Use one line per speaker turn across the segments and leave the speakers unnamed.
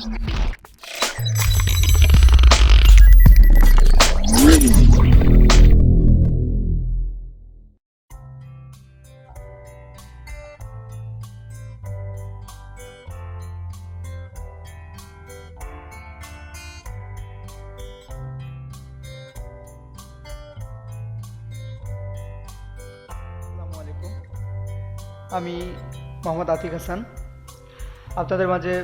আমি মোহাম্মদ আতিক হাসান। আপনাদের মাঝে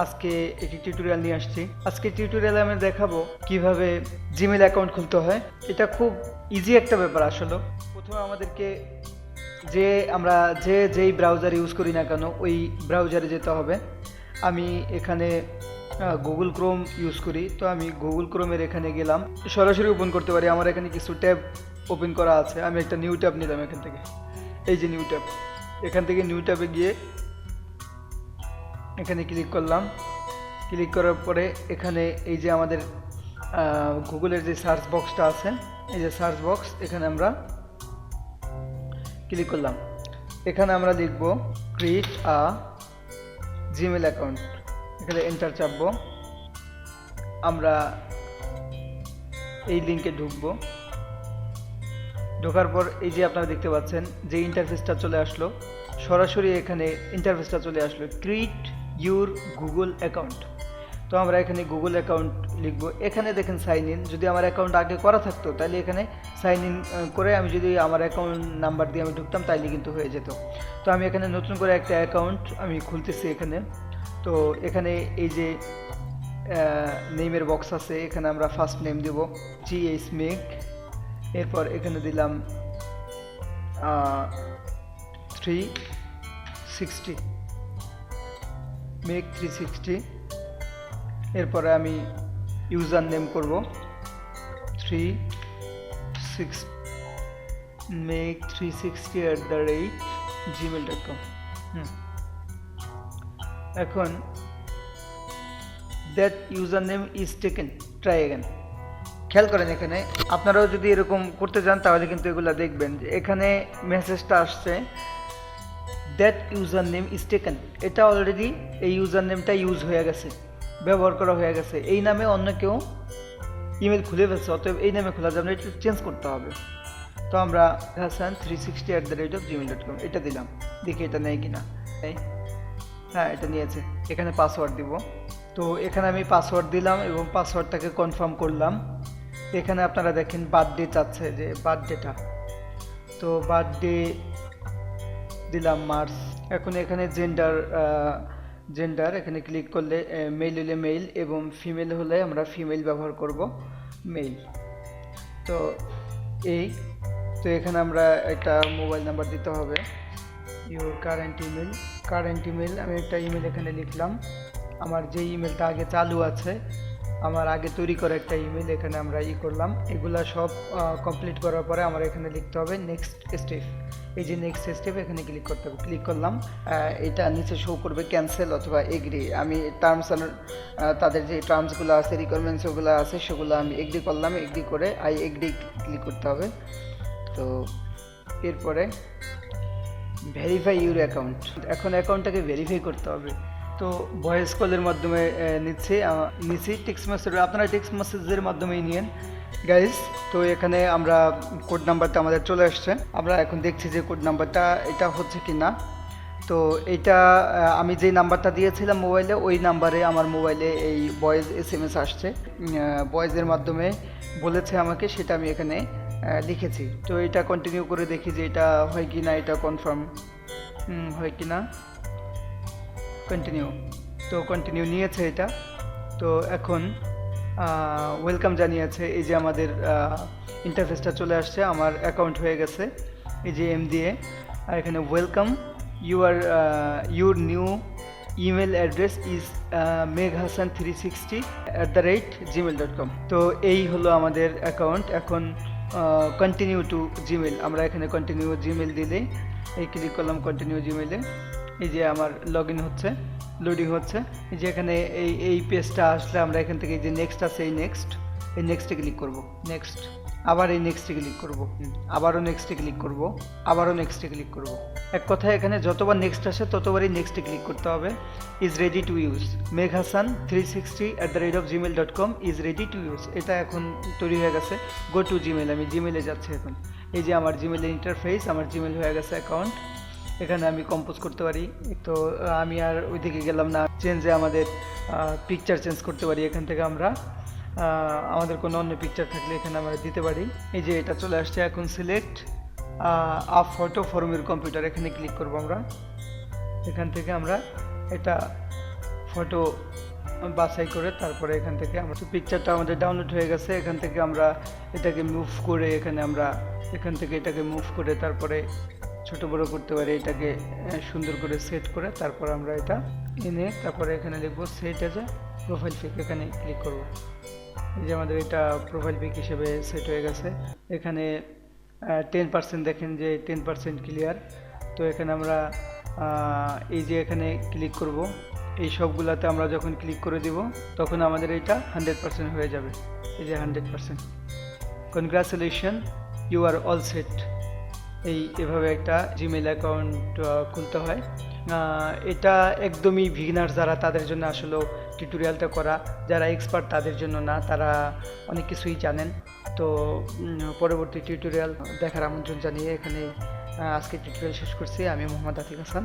আজকে একটি টিউটোরিয়াল নিয়ে আসছি। আজকে টিউটোরিয়ালে আমি দেখাবো কীভাবে জিমেল অ্যাকাউন্ট খুলতে হয়। এটা খুব ইজি একটা ব্যাপার আসলে। প্রথমে আমাদেরকে যে আমরা যে যেই ব্রাউজার ইউজ করি না কেন, ওই ব্রাউজারে যেতে হবে। আমি এখানে গুগল ক্রোম ইউজ করি। তো আমি গুগল ক্রোমের এখানে গেলাম। সরাসরি ওপেন করতে পারি। আমার এখানে কিছু ট্যাব ওপেন করা আছে। আমি একটা নিউ ট্যাব নিলাম এখান থেকে। এই যে নিউ ট্যাব এখান থেকে নিউ ট্যাবে গিয়ে এখানে ক্লিক করলাম। ক্লিক করার পরে এখানে এই যে আমাদের গুগলের যে সার্চ বক্সটা আছে, এই যে সার্চ বক্স এখানে আমরা ক্লিক করলাম। এখানে আমরা লিখব ক্রিয়েট আ জিমেল অ্যাকাউন্ট এখানে এন্টার চাপবো। আমরা এই লিঙ্কে ঢুকবো। ঢোকার পর এই যে আপনারা দেখতে পাচ্ছেন, যে ইন্টারফেসটা চলে আসলো, সরাসরি এখানে ইন্টারফেসটা চলে আসলো। ক্রিয়েট ইউর গুগল অ্যাকাউন্ট তো আমরা এখানে গুগল অ্যাকাউন্ট লিখব। এখানে দেখেন সাইন ইন যদি আমার অ্যাকাউন্ট আগে করা থাকতো, তাহলে এখানে সাইন ইন করে আমি যদি আমার অ্যাকাউন্ট নাম্বার দিয়ে আমি ঢুকতাম, তাইলে কিন্তু হয়ে যেত। তো আমি এখানে নতুন করে একটা অ্যাকাউন্ট আমি খুলতেছি এখানে। তো এখানে এই যে নেমের বক্স আছে, এখানে আমরা ফার্স্ট নেম দেব জি এইচ মেক এরপর এখানে দিলাম three sixty Megh three sixty এরপরে আমি ইউজার নেম করব three six Megh three sixty at the rate Gmail dot com এখন that user name is taken try again খেয়াল করেন এখানে, আপনারাও যদি এরকম করতে যান তাহলে কিন্তু এগুলো দেখবেন যে এখানে মেসেজটা আসছে। That user name is taken এটা অলরেডি এই ইউজার নেমটা ইউজ হয়ে গেছে, ব্যবহার করা হয়ে গেছে। এই নামে অন্য কেউ ইমেল খুলে ফেলছে, অতএব এই নামে খোলা যাবে না একটু চেঞ্জ করতে হবে। তো আমরা Hasan three sixty at the rate of Gmail dot com এটা দিলাম। দেখি এটা নেয় কিনা। এই হ্যাঁ এটা নিয়েছে। এখানে পাসওয়ার্ড দিব। তো এখানে আমি পাসওয়ার্ড দিলাম এবং পাসওয়ার্ডটাকে কনফার্ম করলাম। এখানে আপনারা দেখেন বার্থডে চাচ্ছে, যে বার্থডেটা তো বার্থডে দিলাম মার্চ এখন এখানে জেন্ডার জেন্ডার এখানে ক্লিক করলে মেল হলে মেল এবং ফিমেল হলে আমরা ফিমেল ব্যবহার করব মেল তো এই, তো এখানে আমরা একটা মোবাইল নাম্বার দিতে হবে। Your current email current email আমি একটা ইমেল এখানে লিখলাম। আমার যে ইমেলটা আগে চালু আছে আমার আগে তৈরি করা একটা ইমেল এখানে আমরা ই করলাম। এগুলা সব কমপ্লিট করার পরে আমার এখানে লিখতে হবে নেক্সট স্টেপ এই যে নেক্সট স্টেপ এখানে ক্লিক করতে হবে। ক্লিক করলাম এটা নিচে শো করবে ক্যান্সেল অথবা এগ্রি আমি টার্মস তাদের যে টার্মসগুলো আছে রিকোয়ারমেন্টস ওগুলো আছে, সেগুলো আমি এগ্রি করলাম। এগ্রি করে আই এগ্রি ক্লিক করতে হবে। তো এরপরে ভেরিফাই ইউর অ্যাকাউন্ট এখন অ্যাকাউন্টটাকে ভেরিফাই করতে হবে। তো ভয়েস কলের মাধ্যমে নিচ্ছি। নিচ্ছি টেক্সট মেসেজ আপনারা টেক্সট মেসেজের মাধ্যমেই নিয়েন। গাইজ তো এখানে আমরা কোড নাম্বারটা আমাদের চলে আসছে। আমরা এখন দেখছি যে কোড নাম্বারটা এটা হচ্ছে কি না তো এটা আমি যে নাম্বারটা দিয়েছিলাম মোবাইলে ওই নাম্বারে আমার মোবাইলে এই ভয়েস এস এম এস আসছে ভয়েসের মাধ্যমে বলেছে আমাকে, সেটা আমি এখানে লিখেছি। তো এটা কন্টিনিউ করে দেখি যে এটা হয় কি না এটা কনফার্ম হয় কি না কন্টিনিউ তো কন্টিনিউ নিয়েছে এটা। তো এখন ওয়েলকাম জানিয়েছে এই যে আমাদের ইন্টারফেসটা চলে আসছে। আমার অ্যাকাউন্ট হয়ে গেছে এই যে এম দিয়ে আর এখানে welcome your your new email address is Megh Hasan three sixty at the rate Gmail dot com তো এই হলো আমাদের অ্যাকাউন্ট এখন কন্টিনিউ টু জিমেল আমরা এখানে কন্টিনিউ জিমেল দিলে এই ক্লিক করলাম কন্টিনিউ জিমেলে এই যে আমার লগ হচ্ছে লোডিং হচ্ছে, এই যে এখানে এই এই পেজটা আসলে আমরা এখান থেকে যে নেক্সট আছে, এই নেক্সট এই নেক্সটে ক্লিক করব নেক্সট আবার এই নেক্সটে ক্লিক করব, আবারও নেক্সটে ক্লিক করব, আবারও নেক্সটে ক্লিক করব। এক কথায় এখানে যতবার নেক্সট আসে, ততবারই নেক্সটে ক্লিক করতে হবে। Is ready to use Megh Hasan three sixty at the rate of Gmail dot com is ready to use এটা এখন তৈরি হয়ে গেছে। গো টু জিমেল আমি জিমেলে যাচ্ছি এখন। এই যে আমার জিমেলের ইন্টারফেস আমার জিমেল হয়ে গেছে অ্যাকাউন্ট এখানে আমি কম্পোজ করতে পারি। তো, আমি আর ওইদিকে গেলাম না। চেঞ্জে আমাদের পিকচার চেঞ্জ করতে পারি এখান থেকে আমরা। আমাদের কোনো অন্য পিকচার থাকলে এখানে আমরা দিতে পারি। এই যে এটা চলে আসছে এখন select up photo from your computer এখানে ক্লিক করব আমরা। এখান থেকে আমরা এটা ফটো বাছাই করে তারপরে এখান থেকে আমরা পিকচারটা আমাদের ডাউনলোড হয়ে গেছে। এখান থেকে আমরা এটাকে মুভ করে এখানে আমরা এখান থেকে এটাকে মুভ করে তারপরে ছোট বড় করতে পারি, এটাকে সুন্দর করে সেট করে তারপর আমরা এটা এনে তারপরে এখানে লিখব সেট আছে প্রোফাইল পিক এখানে ক্লিক করব। এই যে আমাদের এটা প্রোফাইল পিক হিসেবে সেট হয়ে গেছে। এখানে টেন পার্সেন্ট দেখেন যে টেন পার্সেন্ট ক্লিয়ার তো এখানে আমরা এই যে এখানে ক্লিক করব। এই সবগুলাতে আমরা যখন ক্লিক করে দিব, তখন আমাদের এটা হান্ড্রেড পার্সেন্ট হয়ে যাবে। এই যে hundred percent congratulation you are all set এই এভাবে একটা জিমেল অ্যাকাউন্ট খুলতে হয়। এটা একদমই ভিগনার যারা, তাদের জন্য আসলে টিউটোরিয়ালটা করা। যারা এক্সপার্ট তাদের জন্য না, তারা অনেক কিছুই জানেন। তো পরবর্তী টিউটোরিয়াল দেখার আমন্ত্রণ জানিয়ে এখানে আজকে টিউটোরিয়াল শেষ করছি। আমি মোহাম্মদ আতিক হাসান।